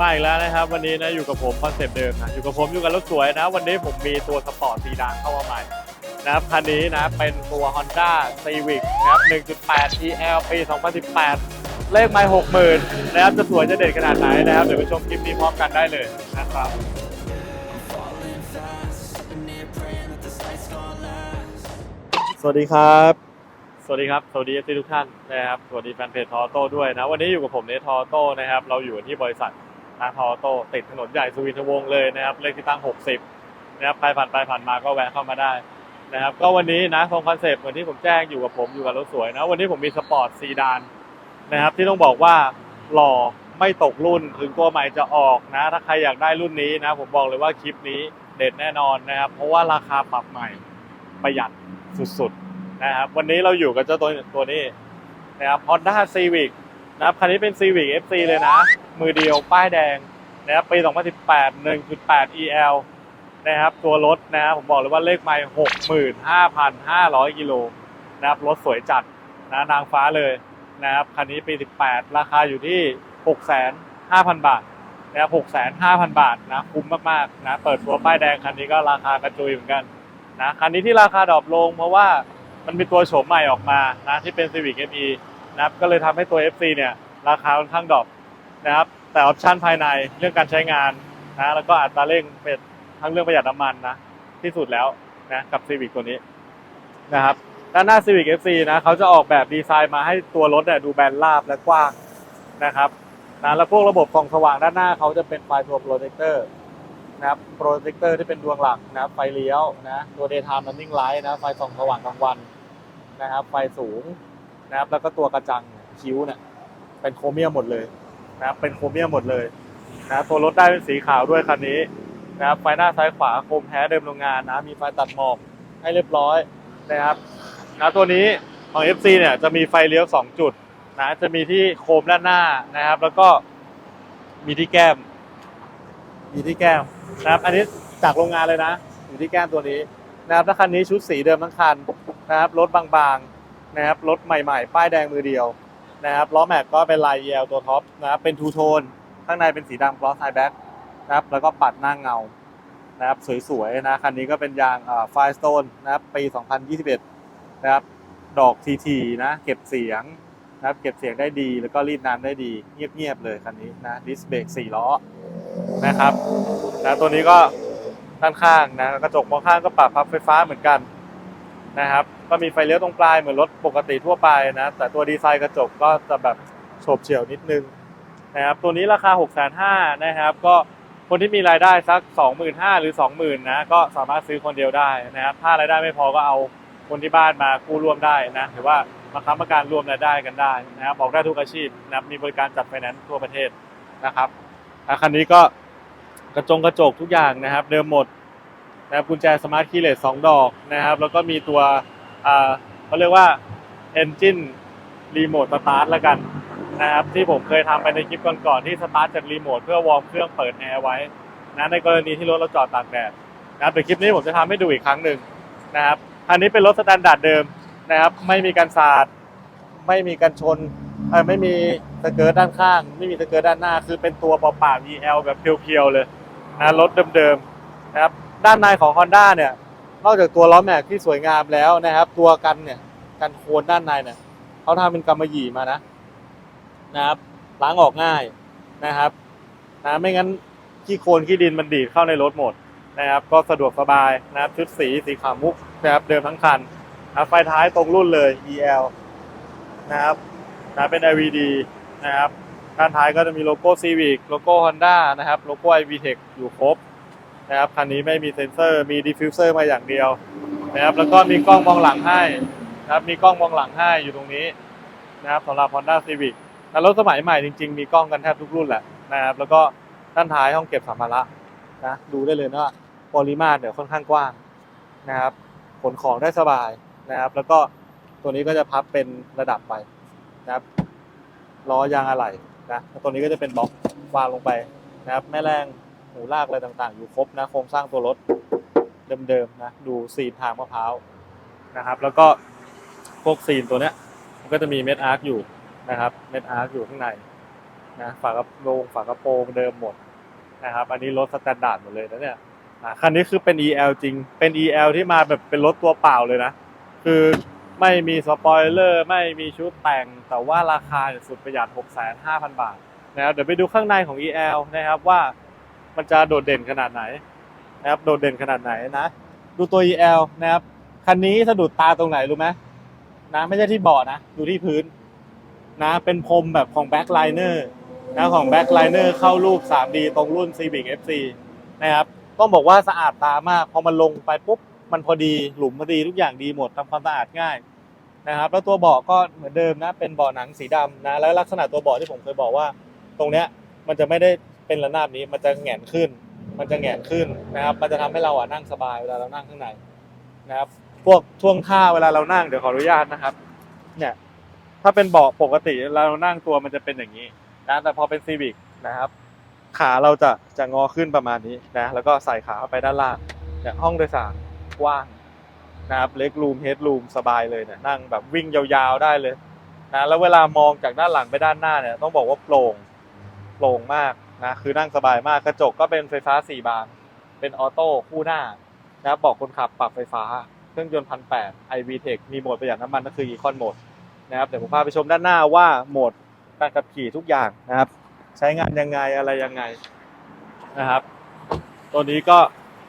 มาอีกแล้วนะครับ วันนี้นะอยู่กับผมคอนเซปต์เดิมนะอยู่กับผมอยู่กับรถสวยนะ วันนี้ผมมีตัวสปอร์ตซีดานเข้ามาใหม่นะครับคันนี้นะเป็นตัว Honda Civic นะครับ 1.8 EL ปี 2018 เลขไม่60,000นะครับจะสวยจะเด็ดขนาดไหนนะครับ เดี๋ยวไปชมคลิปนี้พร้อมกันได้เลยนะครับสวัสดีครับ สวัสดีครับ สวัสดีทุกท่านนะครับ สวัสดีแฟนเพจทอโต้ด้วยนะ วันนี้อยู่กับผมในทอโต้นะครับ เราอยู่ที่บริษัทนะทอโต้ติดถนนใหญ่สุวินทวงศ์เลยนะครับ เลขที่ตั้ง 60 นะครับ ใครผ่านไปผ่านมาก็แวะเข้ามาได้นะครับ ก็วันนี้นะตรงคอนเซปต์เหมือนที่ผมแจ้งอยู่กับผมอยู่กับรถสวยนะ วันนี้ผมมีสปอร์ตซีดานนะครับ ที่ต้องบอกว่าหล่อไม่ตกรุ่นถึงตัวใหม่จะออกนะ ถ้าใครอยากได้รุ่นนี้นะ ผมบอกเลยว่าคลิปนี้เด็ดแน่นอนนะครับ เพราะว่าราคาปรับใหม่ประหยัดสุดๆ นะครับวันนี้เราอยู่กับเจ้าตัวตัวนี้นะครับ Honda Civic นะครับคันนี้เป็น Civic FC เลยนะ มือเดียวป้ายแดงนะครับปี 2018 1.8 EL นะครับตัวรถนะผมบอกเลยว่าเลขไมล์65,500 กิโลนะครับรถสวยจัดนะนางฟ้าเลยนะครับคันนี้ปี 18 ราคาอยู่ที่ 6,500,000 บาทนะครับ6,500,000 บาทนะคุ้มมากๆนะเปิดตัวป้ายแดงคันนี้ก็ราคากระจุยเหมือนกันนะคันนี้ที่ราคาดรอปลงเพราะว่า มันมีตัวโฉมใหม่ออกมานะที่เป็น Civic FE นะครับก็เลยทำให้ตัว FC เนี่ยราคาค่อนข้างดรอปนะครับแต่ออปชันภายในเรื่องการใช้งานนะแล้วก็อัตราเร่งเป็นทั้งเรื่องประหยัดน้ำมันนะที่สุดแล้วนะกับ Civic ตัวนี้นะครับด้านหน้า Civic FC นะเขาจะออกแบบดีไซน์มาให้ตัวรถเนี่ยดูแบนราบและกว้างนะครับนะแล้วพวกระบบส่องสว่างด้านหน้าเขาจะเป็นไฟตัวโปรเจคเตอร์ นะครับโปรเจคเตอร์ที่เป็นดวงหลักนะครับไฟเลี้ยวนะตัว daytime running light นะไฟส่องสว่างกลางวันนะครับไฟสูงนะครับแล้วก็ตัวกระจังคิ้วเนี่ยเป็นโครเมียมหมดเลยนะครับเป็นโครเมียมหมดเลยนะตัวรถได้เป็นสีขาวด้วยคันนี้นะครับไฟหน้าซ้ายขวาโคมแท้เดิมโรงงานนะมีไฟตัดหมอกให้เรียบร้อยนะครับนะตัวนี้ของ FC เนี่ยจะมีไฟเลี้ยว 2 จุดนะจะมีที่โคมด้านหน้านะครับ แล้วก็มีที่แก้ม มีที่แก้มนะครับ อันนี้จากโรงงานเลยนะ อยู่ที่แก้มตัวนี้นะครับถ้าคันนี้ชุดสีเดิมทั้งคันนะครับ รถบางๆนะครับ รถใหม่ๆ ป้ายแดงมือเดียวนะครับ ล้อแม็กก็เป็นลาย EL ตัวท็อปนะครับ เป็นทูโทน ข้างในเป็นสีดำกลอสไฮแบ็กนะครับ แล้วก็ปัดหน้าเงา นะครับ สวยๆ นะ คันนี้ก็เป็นยางไฟสโตนนะครับ ปี 2021 นะครับ ดอกทีๆนะ เก็บเสียงนะครับ เก็บเสียงได้ดี แล้วก็รีดน้ำได้ดี เงียบๆ เลยคันนี้นะ ดิสเบรก4ล้อ นะครับนะตัวนี้ก็ด้านข้างนะกระจกมองข้างก็ปรับพับไฟฟ้าเหมือนกันนะครับก็มีไฟเลี้ยวตรงปลายเหมือนรถปกติทั่วไปนะแต่ตัวดีไซน์กระจกก็จะแบบโฉบเฉี่ยวนิดนึงนะครับตัวนี้ราคา 6 5 0 0 0นะครับก็คนที่มีรายได้สัก 25,000หรือ 20,000นะก็สามารถซื้อคนเดียวได้นะครับถ้ารายได้ไม่พอก็เอาคนที่บ้านมากู้ร่วมได้นะหรือว่ามาค้ำประกันรวมรายได้กันได้นะครับบอกได้ทุกอาชีพนะมีบริการจัดไฟแนนซ์ทั่วประเทศนะครับ อะคันนี้ก็กระจงกระจกทุกอย่างนะครับ เดิมหมดนะครับกุญแจสมาร์ทคีย์เลสสองดอกนะครับ แล้วก็มีตัวอ่าเขาเรียกว่า Engine Remote Start ละกันนะครับที่ผมเคยทำไปในคลิปก่อนๆที่สตาร์ทจากรีโมทเพื่อวอร์มเครื่องเปิดแอร์ไว้นะในกรณีที่รถเราจอดตากแดดนะครับเดี๋ยวคลิปนี้ผมจะทำให้ดูอีกครั้งหนึ่งนะครับอันนี้เป็นรถสแตนดาร์ดเดิมนะครับ ไม่มีการสาด ไม่มีการชนไม่มี สเกิร์ตด้านข้าง ไม่มีสเกิร์ตด้านหน้า คือเป็นตัวเปล่าๆ EL แบบเพียวๆเลยนะรถเดิมๆนะครับด้านในของ Honda เนี่ยนอกจากตัวล้อแม็กที่สวยงามแล้วนะครับ ตัวกันเนี่ยกันโคนด้านในเนี่ยเขาทำเป็นกำมะหยี่มานะนะครับล้างออกง่ายนะครับนะไม่งั้นขี้โคลนขี้ดินมันดีดเข้าในรถหมดนะครับ ก็สะดวกสบายนะครับชุดสีสีขาวมุกนะครับเดิมทั้งคันนะไฟท้ายตรงรุ่นเลย EL นะครับนะเป็น LED นะครับด้านท้ายก็จะมีโลโก้ Civic โลโก้ Honda นะครับ โลโก้ iVTEC อยู่ครบนะครับคันนี้ไม่มีเซ็นเซอร์มีดิฟฟิวเซอร์มาอย่างเดียวนะครับแล้วก็มีกล้องมองหลังให้นะครับมีกล้องมองหลังให้อยู่ตรงนี้นะครับสำหรับ Honda Civic แล้วรถสมัยใหม่จริง ๆ มีกล้องกันแทบทุกรุ่นแหละนะครับแล้วก็ด้านท้ายห้องเก็บสัมภาระนะดูได้เลยนะว่าปริมาตรเนี่ยค่อนข้างกว้างนะครับขนของได้สบายนะครับ แล้วก็ตัวนี้ก็จะพับเป็นระดับไปนะครับ ล้อยางอะไหล่นะตัวนี้ก็จะเป็นบล็อกวางลงไปนะครับแม่แรงหูลากอะไรต่างๆ อยู่ครบนะโครงสร้างตัวรถเดิมๆนะดูซีนทางมะพร้าวนะครับ แล้วก็พวกซีนตัวเนี้ยมันก็จะมีเม็ดอาร์คอยู่นะครับเม็ดอาร์คอยู่ข้างในนะฝากระโปรงฝากระโปรงเดิมหมดนะครับ อันนี้รถสแตนดาร์ดหมดเลยนะเนี่ยคันนี้คือเป็น EL จริงเป็น EL ที่มาแบบเป็นรถตัวเปล่าเลยนะ คือ ไม่มีสปอยเลอร์ไม่มีชุดแต่ง แต่ว่าราคาสุดประหยัด 6,500 บาทนะครับเดี๋ยวไปดูข้างในของ EL นะครับว่ามันจะโดดเด่นขนาดไหนนะครับโดดเด่นขนาดไหนนะ ดูตัว EL นะครับคันนี้สะดุดตาตรงไหนรู้ไหมนะไม่ใช่ที่เบาะนะดูที่พื้นนะเป็นพรมแบบของ Backliner นะของ Backliner เข้ารูป 3D ตรงรุ่น Civic FC นะครับต้องบอกว่าสะอาดตามาก พอมันลงไปปุ๊บ มันพอดีหลุมพอดีทุกอย่างดีหมดทำความสะอาดง่าย นะครับแล้วตัวเบาะก็เหมือนเดิมนะเป็นเบาะหนังสีดำนะแล้วลักษณะตัวเบาะที่ผมเคยบอกว่า ตรงเนี้ยมันจะไม่ได้เป็นระนาบนี้มันจะแหงนขึ้น มันจะแหงนขึ้นนะครับ มันจะทำให้เราอะนั่งสบายเวลาเรานั่งข้างในนะครับ พวกช่วงท่าเวลาเรานั่งเดี๋ยวขออนุญาตนะครับเนี่ยถ้าเป็นเบาะปกติเวลาเรานั่งตัวมันจะเป็นอย่างนี้นะแต่พอเป็นซีวิกนะครับ ขาเราจะจะงอขึ้นประมาณนี้นะแล้วก็ใส่ขาเข้าไปด้านล่างเนี่ยห้องโดยสารกว้าง นะครับเล็กรูมเฮดรูมสบายเลยเนี่ยนั่งแบบวิ่งยาวๆได้เลยนะแล้วเวลามองจากด้านหลังไปด้านหน้าเนี่ยต้องบอกว่าโปร่งโปร่งมากนะคือนั่งสบายมากกระจกก็เป็นไฟฟ้าสี่บาน เป็นออโต้คู่หน้านะบอกคนขับปรับไฟฟ้า เครื่องยนต์พันแปด iV Tech มีโหมดประหยัดน้ำมันก็คือ Econ Mode นะครับเดี๋ยวผมพาไปชมด้านหน้าว่าโหมดการขับขี่ทุกอย่างนะครับ ใช้งานยังไงอะไรยังไงนะครับ ตัวนี้ก็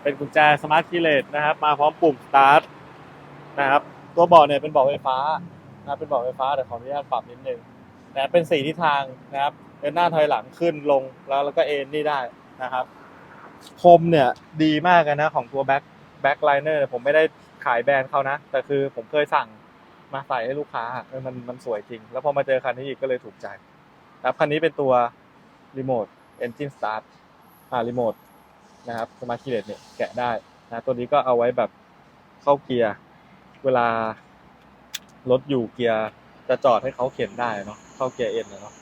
เป็นกุญแจสมาร์ทคีย์เลสนะครับ มาพร้อมปุ่มสตาร์ท นะครับ ตัวเบาะเนี่ยเป็นเบาะไฟฟ้านะเป็นเบาะไฟฟ้าแต่ขออนุญาตปรับนิดนึงนะเป็นสี่ทิศทางนะครับเดินหน้าถอยหลังขึ้นลงแล้วแล้วก็เอ็นนี่ได้นะครับคมเนี่ยดีมากนะของตัวแบ็คแบ็คไลเนอร์ผมไม่ได้ขายแบรนด์เขานะ แต่คือผมเคยสั่งมาใส่ให้ลูกค้าเออมันมันสวยจริง แล้วพอมาเจอคันนี้อีกก็เลยถูกใจนะครับคันนี้เป็นตัวรีโมท Engine Start อ่ารีโมทนะครับสมาร์ทคีเลสเนี่ยแกะได้นะตัวนี้ก็เอาไว้แบบเข้าเกียร์ เวลารถอยู่เกียร์จะจอดให้เขาเข็นได้เนาะเข้าเกียร์เอ็นเนาะ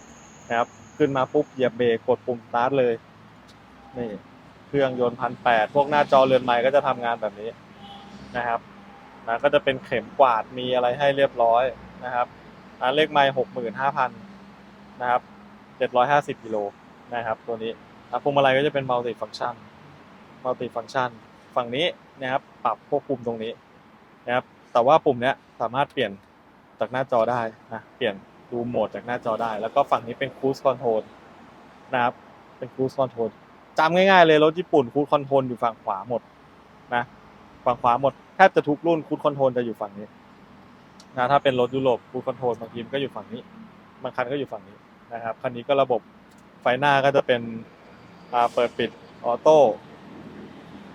นะครับ ขึ้นมาปุ๊บเหยียบเบรกกดปุ่มสตาร์ทเลยนี่เครื่องยนต์พันแปดพวกหน้าจอเรือนไม้ก็จะทำงานแบบนี้นะครับนะก็จะเป็นเข็มกวาดมีอะไรให้เรียบร้อยนะครับนะเลขไม้หกหมื่นห้าพันนะครับ750กิโลนะครับ ตัวนี้อะพวงมาลัยก็จะเป็นมัลติฟัง c t ชันมัลติฟัง c t ชัน ฝั่งนี้นะครับปรับควบคุมตรงนี้นะครับ แต่ว่าปุ่มเนี้ยสามารถเปลี่ยนจากหน้าจอได้นะเปลี่ยนดูโหมดจากหน้าจอได้ แล้วก็ฝั่งนี้เป็น Cruise Control นะครับเป็น Cruise Control จำง่ายๆเลยรถญี่ปุ่น Cruise Control อยู่ฝั่งขวาหมดนะฝั่งขวาหมดแทบจะทุกรุ่น Cruise Control จะอยู่ฝั่งนี้นะถ้าเป็นรถยุโรป Cruise Control บางทีมันก็อยู่ฝั่งนี้บางคันก็อยู่ฝั่งนี้นะครับคันนี้ก็ระบบไฟหน้าก็จะเป็นเปิดปิดออโต้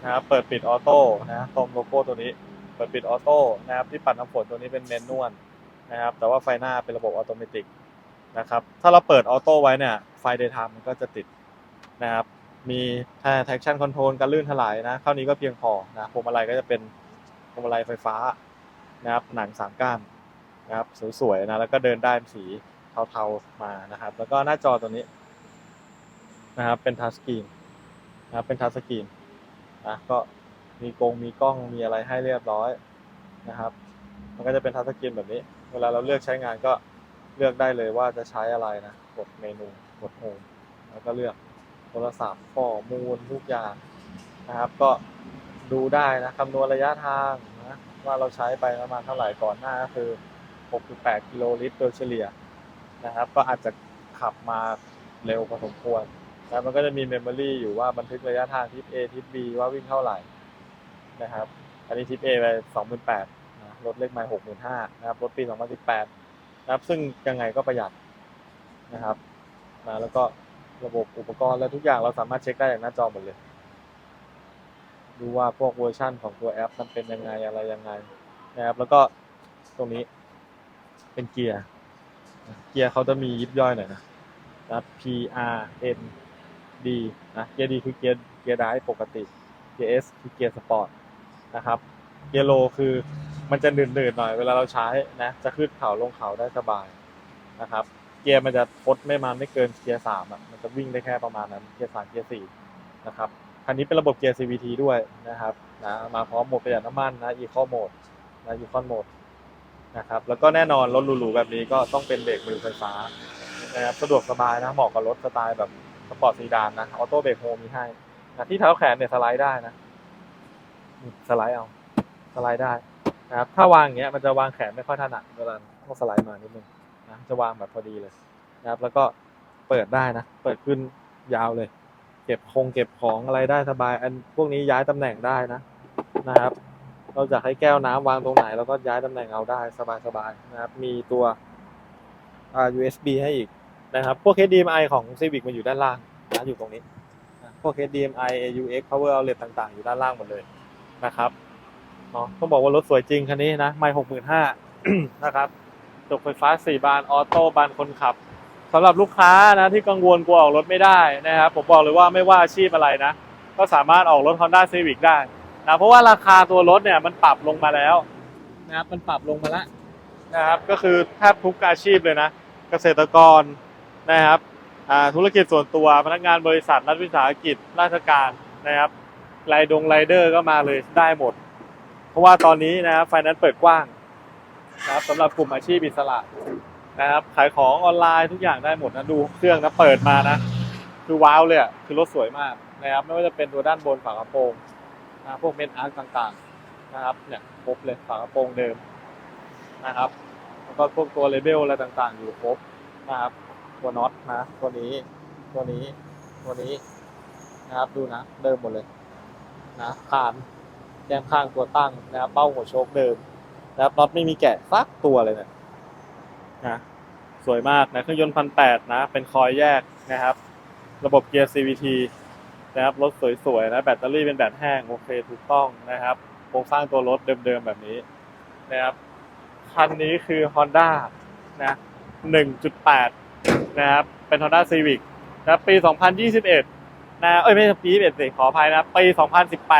นะครับเปิดปิดออโต้นะตรงโลโก้ตัวนี้ เปิดปิดออโต้นะครับที่ปัดน้ำฝนตัวนี้เป็นเมนนวลนะครับ แต่ว่าไฟหน้าเป็นระบบออโตเมตินะครับ ถ้าเราเปิดออโต้ไว้เนี่ยไฟเดย์ไทม์มันก็จะติดนะครับ มีถ้า traction control การลื่นถลายนะเท่านี้ก็เพียงพอนะพวงมาลัยก็จะเป็นพวงมาลัยไฟฟ้านะครับหนังสามก้านนะครับสวยๆนะแล้วก็เดินได้สีเทาๆมานะครับ แล้วก็หน้าจอตัวนี้นะครับเป็นทัชสกรีนนะครับเป็นทัชสกรีนนะก็ มีกงมีกล้องมีอะไรให้เรียบร้อยนะครับ มันก็จะเป็นทัชสกรีนแบบนี้ เวลาเราเลือกใช้งานก็เลือกได้เลยว่าจะใช้อะไรนะ กดเมนูกดโฮมแล้วก็เลือกโทรศัพท์ข้อมูลทุกอย่างนะครับ ก็ดูได้นะคำนวณระยะทางนะว่าเราใช้ไปประมาณเท่าไหร่ก่อนหน้าก็คือ 6.8 กิโลลิตรโดยเฉลี่ยนะครับ ก็อาจจะขับมาเร็วพอสมควรแล้วมันก็จะมีเมมโมรีอยู่ว่าบันทึกระยะทางทิป A ทิป B ว่าวิ่งเท่าไหร่ นะครับ อันนี้ทิป A ไป28,000นะรถเลขไมล์65,000นะครับรถปี2018นะครับ ซึ่งยังไงก็ประหยัดนะครับนะแล้วก็ระบบอุปกรณ์และทุกอย่างเราสามารถเช็คได้จากหน้าจอหมดเลย ดูว่าพวกเวอร์ชั่นของตัวแอปมันเป็นยังไงอะไรยังไงนะครับ แล้วก็ตรงนี้เป็นเกียร์ เกียร์เขาจะมียิบย่อยหน่อยนะนะ P R N D นะ เกียร์ดีคือเกียร์เกียร์ไดรฟ์ปกติ เกียร์ S คือเกียร์สปอร์ต นะครับเกียร์โลคือมันจะหนืดๆหน่อยเวลาเราใช้นะจะขึ้นเขาลงเขาได้สบายนะครับ เกียร์มันจะพดไม่มาไม่เกินเกียร์สามอะมันจะวิ่งได้แค่ประมาณนั้นเกียร์สามเกียร์สี่นะครับคันนี้เป็นระบบเกียร์ CVT ด้วยนะครับนะมาพร้อมโหมดประหยัดน้ำมันนะ Eco Mode นะ Econ Mode นะครับแล้วก็แน่นอนรถหรูๆแบบนี้ก็ต้องเป็นเบรกมือไฟฟ้านะครับสะดวกสบายนะเหมาะกับรถสไตล์แบบสปอร์ตซีดานนะออโต้เบรกโฮมีให้นะที่เท้าแขนเนี่ยสไลด์ได้นะ สไลด์เอา สไลด์ได้นะครับ ถ้าวางอย่างเงี้ยมันจะวางแขนไม่ค่อยถนัดเวลาต้องสไลด์มานิดนึงนะจะวางแบบพอดีเลยนะครับ แล้วก็เปิดได้นะ เปิดขึ้นยาวเลย เก็บคงเก็บของอะไรได้สบาย อันพวกนี้ย้ายตำแหน่งได้นะนะครับเราจะให้แก้วน้ำวางตรงไหนเราก็ย้ายตำแหน่งเอาได้สบายๆนะครับ มีตัว USB ให้อีกนะครับ พวก HDMI ของ Civic มันอยู่ด้านล่างนะอยู่ตรงนี้ พวก HDMI AUX Power Outlet ต่างๆ อยู่ด้านล่างหมดเลย นะครับเนาะต้องบอกว่ารถสวยจริงคันนี้นะไม่หกหมื่นห้านะครับจกไฟฟ้าสี่บานออโต้บานคนขับสำหรับลูกค้านะที่กังวลกลัวออกรถไม่ได้นะครับผมบอกเลยว่าไม่ว่าอาชีพอะไรนะ ก็สามารถออกรถ Honda Civic ได้นะเพราะว่าราคาตัวรถเนี่ยมันปรับลงมาแล้วนะครับมันปรับลงมาแล้วนะครับก็คือแทบทุกอาชีพเลยนะเกษตรกรนะครับธุรกิจส่วนตัวพนักงานบริษัทรัฐวิสาหกิจราชการนะครับ ไรดงไรเดอร์ก็มาเลยได้หมด เพราะว่าตอนนี้นะครับไฟนั้นซ์เปิดกว้างนะครับสำหรับกลุ่มอาชีพอิสระนะครับ ขายของออนไลน์ทุกอย่างได้หมดนะดูเครื่องนะเปิดมานะ คือว้าวเลยอะคือรถสวยมากนะครับ ไม่ว่าจะเป็นตัวด้านบนฝากระโปรงนะพวกเมนอาร์ตต่างๆนะครับเนี่ยครบเลยฝากระโปรงเดิมนะครับแล้วก็พวกตัวเลเบลอะไรต่างๆ อยู่ครบนะครับตัวน็อตนะตัวนี้ตัวนี้ตัวนี้นะครับดูนะเดิมหมดเลย นะคานแกมข้างตัวตั้งนะครับเป้าหัวโชคเดิมนะครับน็อตไม่มีแกะสักตัวเลยเนี่ยนะสวยมากนะเครื่องยนต์พันแปดนะ เป็นคอยแยกนะครับ ระบบเกียร์ CVT นะครับรถสวยๆนะแบตเตอรี่เป็นแบตแห้งโอเคถูกต้องนะครับโครงสร้างตัวรถเดิมๆแบบนี้นะครับคันนี้คือ Honda นะ1.8 นะครับ เป็น Honda Civic นะปี 2021 นะเอ้ยไม่ใช่ปี21สิขออภัยนะปี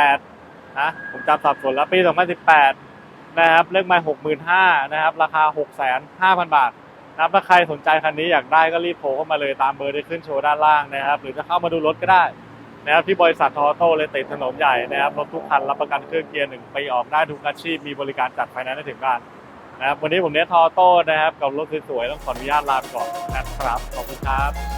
2018นะผมจำสับสนแล้วปี 2018 นะครับเลขไมา65,000นะครับ ราคา 6,500 0 บาทนะครับถ้าใครสนใจคันนี้อยากได้ก็รีบโทรเข้ามาเลยตามเบอร์ที่ขึ้นโชว์ด้านล่างนะครับ หรือจะเข้ามาดูรถก็ได้นะครับที่บริษัททอโต้เลยติดถนนใหญ่นะครับรถทุกคันรับประกันเครื่องเกียร์หนึ่งปีออกได้ทุกอาชีพมีบริการจัดไฟแนนซ์ได้ถึงบ้านนะครับวันนี้ผมเนททอโต้นะครับกับรถสวยๆต้องขออนุญาตลาไปก่อนนะครับขอบคุณครับ